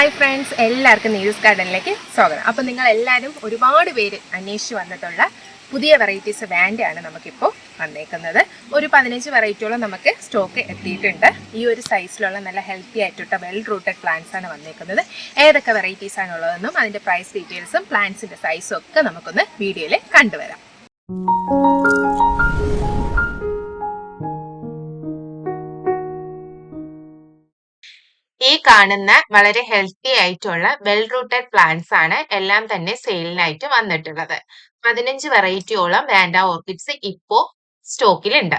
Hi friends എല്ലാവർക്കും news ഗാർഡനിലേക്ക് സ്വാഗതം. അപ്പോൾ നിങ്ങൾ എല്ലാവരും ഒരുപാട് പേര് അന്വേഷിച്ച് വന്നിട്ടുള്ള പുതിയ വെറൈറ്റീസ് വാൻഡാണ് നമുക്കിപ്പോൾ വന്നേക്കുന്നത്. ഒരു പതിനഞ്ച് വെറൈറ്റിയോളം നമുക്ക് സ്റ്റോക്ക് എത്തിയിട്ടുണ്ട്. ഈ ഒരു സൈസിലുള്ള നല്ല ഹെൽത്തി ആയിട്ടുള്ള വെൽ റൂട്ടഡ് പ്ലാന്റ്സ് ആണ് വന്നേക്കുന്നത്. ഏതൊക്കെ വെറൈറ്റീസ് ആണുള്ളതെന്നും അതിന്റെ പ്രൈസ് ഡീറ്റെയിൽസും പ്ലാന്റ്സിന്റെ സൈസും ഒക്കെ നമുക്കൊന്ന് വീഡിയോയിൽ കണ്ടുവരാം. ഈ കാണുന്ന വളരെ ഹെൽത്തി ആയിട്ടുള്ള വെൽ റൂട്ടഡ് പ്ലാന്റ്സ് ആണ് എല്ലാം തന്നെ സെയിലിനായിട്ട് വന്നിട്ടുള്ളത്. പതിനഞ്ച് വെറൈറ്റിയോളം വാൻഡ ഓർക്കിഡ്സ് ഇപ്പോ സ്റ്റോക്കിലുണ്ട്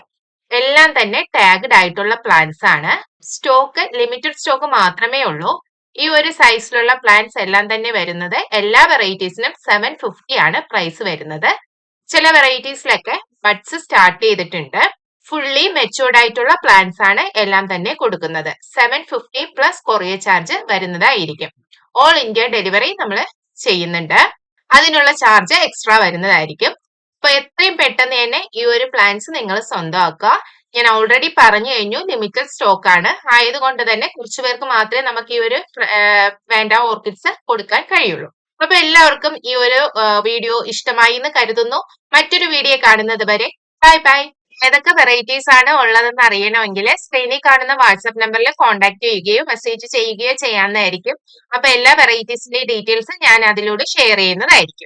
എല്ലാം തന്നെ ടാഗഡ് ആയിട്ടുള്ള പ്ലാന്റ്സ് ആണ്. സ്റ്റോക്ക് ലിമിറ്റഡ് സ്റ്റോക്ക് മാത്രമേ ഉള്ളൂ. ഈ ഒരു സൈസിലുള്ള പ്ലാന്റ്സ് എല്ലാം തന്നെ വരുന്നത് എല്ലാ വെറൈറ്റീസിനും സെവൻ ഫിഫ്റ്റി ആണ് പ്രൈസ് വരുന്നത്. ചില വെറൈറ്റീസിലൊക്കെ ബഡ്സ് സ്റ്റാർട്ട് ചെയ്തിട്ടുണ്ട്. ഫുള്ളി മെച്ചൂർഡ് ആയിട്ടുള്ള പ്ലാൻസ് ആണ് എല്ലാം തന്നെ കൊടുക്കുന്നത്. Seven fifty plus courier charge വരുന്നതായിരിക്കും. ഓൾ ഇന്ത്യ ഡെലിവറി നമ്മൾ ചെയ്യുന്നുണ്ട്. അതിനുള്ള ചാർജ് എക്സ്ട്രാ വരുന്നതായിരിക്കും. അപ്പൊ എത്രയും പെട്ടെന്ന് തന്നെ ഈ ഒരു പ്ലാൻസ് നിങ്ങൾ സ്വന്തമാക്കുക. ഞാൻ ഓൾറെഡി പറഞ്ഞു കഴിഞ്ഞു ലിമിറ്റഡ് സ്റ്റോക്ക് ആണ്. ആയതുകൊണ്ട് തന്നെ കുറച്ചു പേർക്ക് മാത്രമേ നമുക്ക് ഈ ഒരു വേണ്ട ഓർക്കിഡ്സ് കൊടുക്കാൻ കഴിയുള്ളൂ. അപ്പൊ എല്ലാവർക്കും ഈ ഒരു വീഡിയോ ഇഷ്ടമായി എന്ന് കരുതുന്നു. മറ്റൊരു വീഡിയോ കാണുന്നത് വരെ. ബൈ ബൈ ഏതൊക്കെ വെറൈറ്റീസ് ആണ് ഉള്ളതെന്ന് അറിയണമെങ്കിൽ സ്ക്രീനിൽ കാണുന്ന വാട്സപ്പ് നമ്പറിൽ കോൺടാക്ട് ചെയ്യുകയോ മെസ്സേജ് ചെയ്യുകയോ ചെയ്യാവുന്നതായിരിക്കും. അപ്പൊ എല്ലാ വെറൈറ്റീസിന്റെയും ഡീറ്റെയിൽസ് ഞാൻ അതിലൂടെ ഷെയർ ചെയ്യുന്നതായിരിക്കും.